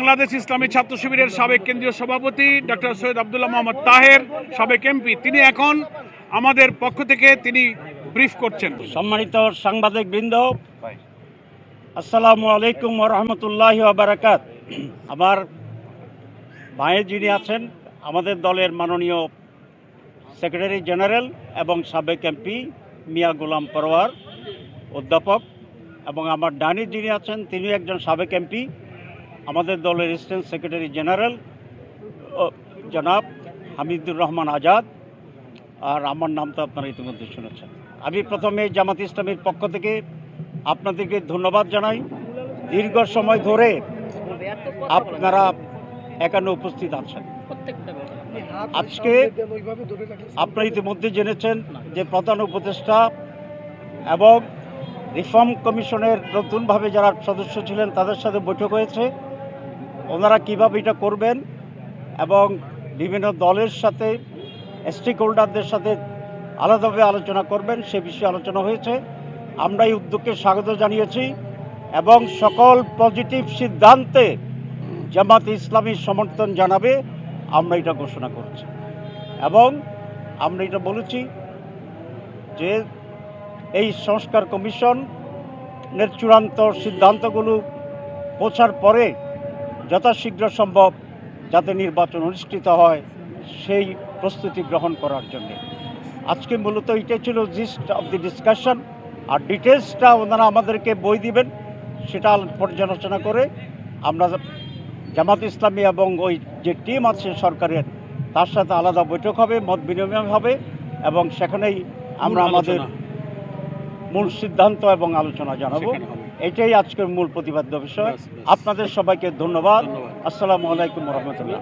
বাংলাদেশ ইসলামী ছাত্র শিবিরের সাবেক কেন্দ্রীয় সভাপতি ডক্টর সৈয়দ আবদুল্লাহ মোহাম্মদ তাহের, সাবেক এমপি, তিনি এখন আমাদের পক্ষ থেকে তিনি ব্রিফ করছেন। সম্মানিত সাংবাদিক বৃন্দ আসসালামু আলাইকুম রহমতুল্লাহ বারাকাত। আমার ভাইয়ে যিনি আছেন, আমাদের দলের মাননীয় সেক্রেটারি জেনারেল এবং সাবেক এমপি মিয়া গোলাম পরোয়ার, অধ্যাপক, এবং আমার ডানি যিনি আছেন তিনি একজন সাবেক এমপি। আমাদের দলের অ্যাসিস্ট্যান্ট সেক্রেটারি জেনারেল জনাব হামিদুর রহমান আজাদ। আর আমার নাম তো আপনারা ইতিমধ্যে শুনেছেন। আমি প্রথমে জামাত ইসলামের পক্ষ থেকে আপনাদেরকে ধন্যবাদ জানাই। দীর্ঘ সময় ধরে আপনারা এখানে উপস্থিত আছেন। আজকে আপনারা ইতিমধ্যে জেনেছেন যে প্রধান উপদেষ্টা এবং রিফর্ম কমিশনের নতুনভাবে যারা সদস্য ছিলেন তাদের সাথে বৈঠক হয়েছে। ওনারা কীভাবে এটা করবেন এবং বিভিন্ন দলের সাথে স্টেক হোল্ডারদের সাথে আলাদাভাবে আলোচনা করবেন, সে বিষয়ে আলোচনা হয়েছে। আমরা এই উদ্যোগকে স্বাগত জানিয়েছি এবং সকল পজিটিভ সিদ্ধান্তে জামাত ইসলামী সমর্থন জানাবে, আমরা এটা ঘোষণা করছি। এবং আমরা এটা বলেছি যে এই সংস্কার কমিশনের চূড়ান্ত সিদ্ধান্তগুলো পৌঁছার পরে যথাশীঘ্র সম্ভব যাতে নির্বাচন অনুষ্ঠিত হয় সেই প্রস্তুতি গ্রহণ করার জন্য। আজকে মূলত এটাই ছিল জিস্ট অফ দি ডিসকাশন আর ডিটেলসটা ওনারা আমাদেরকে বই দিবেন সেটা পর্যালোচনা করে আমরা জামাত ইসলামী এবং ওই যে টিম আছে সরকারের তার সাথে আলাদা বৈঠক হবে মত বিনিময় হবে এবং সেখানেই আমরা আমাদের মূল সিদ্ধান্ত এবং আলোচনা জানাব। এটাই আজকের মূল প্রতিবাদ্য বিষয়। আপনাদের সবাইকে ধন্যবাদ ধন্যবাদ। আসসালামু আলাইকুম রহমতুল্লাহ